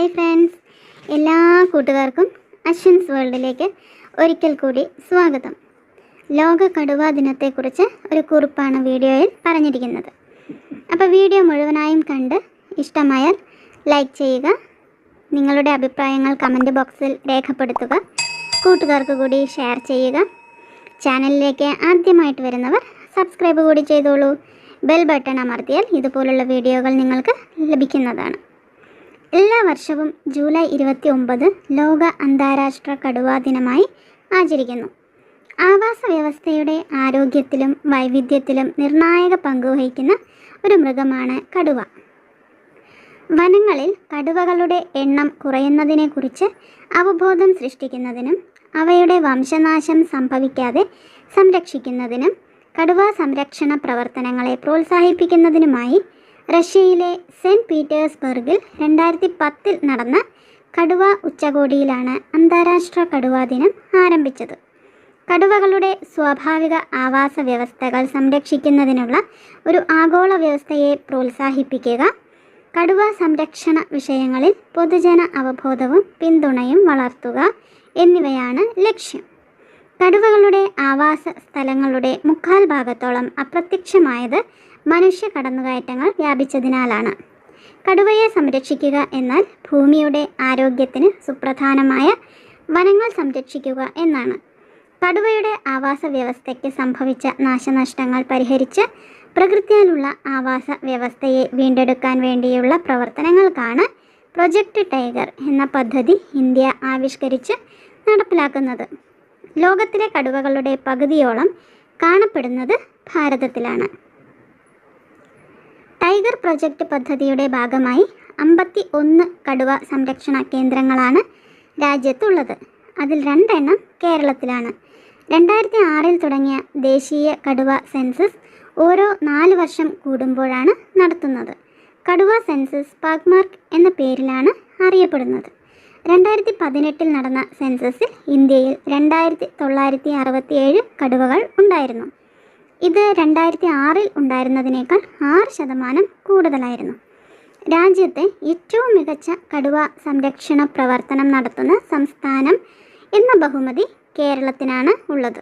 Hi friends എല്ലാ കൂട്ടുകാർക്കും അശ്വൻസ് വേൾഡിലേക്ക് ഒരിക്കൽ കൂടി സ്വാഗതം. ലോക കടുവാ ദിനത്തെക്കുറിച്ച് ഒരു കുറിപ്പാണ് വീഡിയോയിൽ പറഞ്ഞിരിക്കുന്നത്. അപ്പോൾ വീഡിയോ മുഴുവനായും കണ്ട് ഇഷ്ടമായാൽ ലൈക്ക് ചെയ്യുക നിങ്ങളുടെ അഭിപ്രായങ്ങൾ കമന്റ് ബോക്സിൽ രേഖപ്പെടുത്തുക കൂട്ടുകാർക്ക് കൂടി ഷെയർ ചെയ്യുക. ചാനലിലേക്ക് ആദ്യമായിട്ട് വരുന്നവർ സബ്സ്ക്രൈബ് കൂടി ചെയ്തോളൂ. ബെൽ ബട്ടൺ അമർത്തിയാൽ ഇതുപോലുള്ള വീഡിയോകൾ നിങ്ങൾക്ക് ലഭിക്കുന്നതാണ്. എല്ലാ വർഷവും ജൂലൈ ഇരുപത്തി ഒമ്പത് ലോക അന്താരാഷ്ട്ര കടുവാ ദിനമായി ആചരിക്കുന്നു. ആവാസ വ്യവസ്ഥയുടെ ആരോഗ്യത്തിലും വൈവിധ്യത്തിലും നിർണായക പങ്കുവഹിക്കുന്ന ഒരു മൃഗമാണ് കടുവ. വനങ്ങളിൽ കടുവകളുടെ എണ്ണം കുറയുന്നതിനെക്കുറിച്ച് അവബോധം സൃഷ്ടിക്കുന്നതിനും അവയുടെ വംശനാശം സംഭവിക്കാതെ സംരക്ഷിക്കുന്നതിനും കടുവ സംരക്ഷണ പ്രവർത്തനങ്ങളെ പ്രോത്സാഹിപ്പിക്കുന്നതിനുമായി റഷ്യയിലെ സെന്റ് പീറ്റേഴ്സ്ബർഗിൽ രണ്ടായിരത്തി പത്തിൽ നടന്ന കടുവ ഉച്ചകോടിയിലാണ് അന്താരാഷ്ട്ര കടുവാ ദിനം ആരംഭിച്ചത്. കടുവകളുടെ സ്വാഭാവിക ആവാസ വ്യവസ്ഥകൾ സംരക്ഷിക്കുന്നതിനുള്ള ഒരു ആഗോള വ്യവസ്ഥയെ പ്രോത്സാഹിപ്പിക്കുക കടുവ സംരക്ഷണ വിഷയങ്ങളിൽ പൊതുജന അവബോധവും പിന്തുണയും വളർത്തുക എന്നിവയാണ് ലക്ഷ്യം. കടുവകളുടെ ആവാസ സ്ഥലങ്ങളുടെ മുക്കാൽ ഭാഗത്തോളം അപ്രത്യക്ഷമായത് മനുഷ്യ കടന്നുകയറ്റങ്ങൾ വ്യാപിച്ചതിനാലാണ്. കടുവയെ സംരക്ഷിക്കുക എന്നാൽ ഭൂമിയുടെ ആരോഗ്യത്തിന് സുപ്രധാനമായ വനങ്ങൾ സംരക്ഷിക്കുക എന്നാണ്. കടുവയുടെ ആവാസ വ്യവസ്ഥയ്ക്ക് സംഭവിച്ച നാശനഷ്ടങ്ങൾ പരിഹരിച്ച് പ്രകൃതിയാലുള്ള ആവാസ വ്യവസ്ഥയെ വീണ്ടെടുക്കാൻ വേണ്ടിയുള്ള പ്രവർത്തനങ്ങൾക്കാണ് പ്രൊജക്റ്റ് ടൈഗർ എന്ന പദ്ധതി ഇന്ത്യ ആവിഷ്കരിച്ച് നടപ്പിലാക്കുന്നത്. ലോകത്തിലെ കടുവകളുടെ പകുതിയോളം കാണപ്പെടുന്നത് ഭാരതത്തിലാണ്. ടൈഗർ പ്രൊജക്റ്റ് പദ്ധതിയുടെ ഭാഗമായി അമ്പത്തി ഒന്ന് കടുവ സംരക്ഷണ കേന്ദ്രങ്ങളാണ് രാജ്യത്തുള്ളത്. അതിൽ രണ്ടെണ്ണം കേരളത്തിലാണ്. രണ്ടായിരത്തി ആറിൽ തുടങ്ങിയ ദേശീയ കടുവ സെൻസസ് ഓരോ നാല് വർഷം കൂടുമ്പോഴാണ് നടത്തുന്നത്. കടുവ സെൻസസ് പാഗ്മാർക്ക് എന്ന പേരിലാണ് അറിയപ്പെടുന്നത്. രണ്ടായിരത്തി പതിനെട്ടിൽ നടന്ന സെൻസസിൽ ഇന്ത്യയിൽ രണ്ടായിരത്തി തൊള്ളായിരത്തി അറുപത്തിയേഴ് കടുവകൾ ഉണ്ടായിരുന്നു. ഇത് രണ്ടായിരത്തി ആറിൽ ഉണ്ടായിരുന്നതിനേക്കാൾ ആറ് ശതമാനം കൂടുതലായിരുന്നു. രാജ്യത്തെ ഏറ്റവും മികച്ച കടുവ സംരക്ഷണ പ്രവർത്തനം നടത്തുന്ന സംസ്ഥാനം എന്ന ബഹുമതി കേരളത്തിനാണ് ഉള്ളത്.